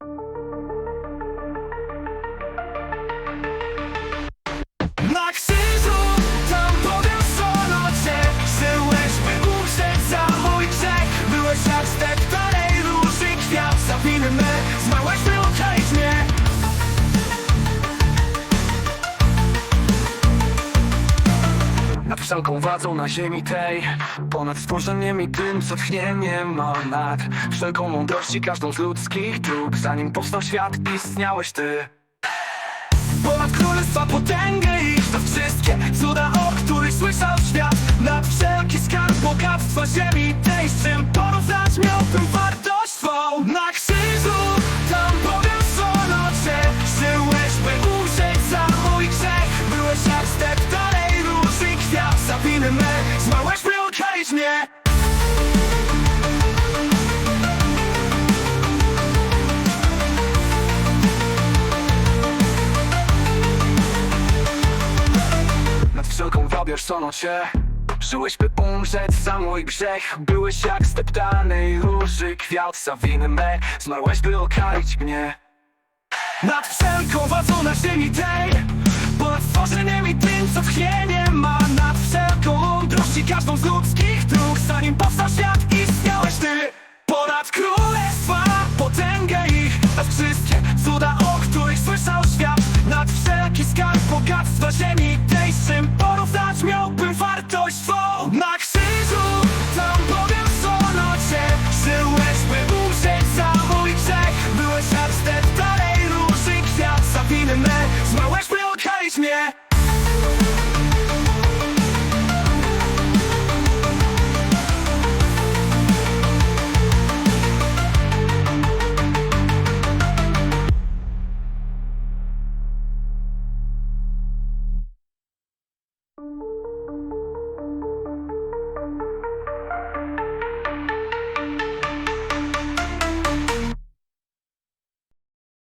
Na wszelką władzą na ziemi tej. Ponad stworzeniem i tym, co tchnie nie ma Nad wszelką mądrości każdą z ludzkich dróg. Zanim powstał świat, istniałeś ty. Ponad królestwa potęgę i to wszystkie Cuda, o których słyszał świat. Nad wszelki skarb bogactwa ziemi obierzczono cię Żyłeś by umrzeć za mój grzech. Byłeś jak z deptanej róży kwiat. Zawiny me Zmarłeś by okalić mnie. Nad wszelką władzą na ziemi tej Ponad tworzeniem i tym co tchnienie ma. Nad wszelką mądrość i każdą z ludzkich dróg. Zanim powstał świat istniałeś ty. Ponad królestwa, potęgę ich Nad wszystkie cuda, o których słyszał świat. Nad wszelki skarb bogactwa ziemi tej Czym Miałbym wartość swą na krzyżu Tam powiem co nocie Żyłeś by umrzeć za mój grzech. Byłeś abstent dalej róży kwiat. Zawinny me Zmałeś by okalić mnie.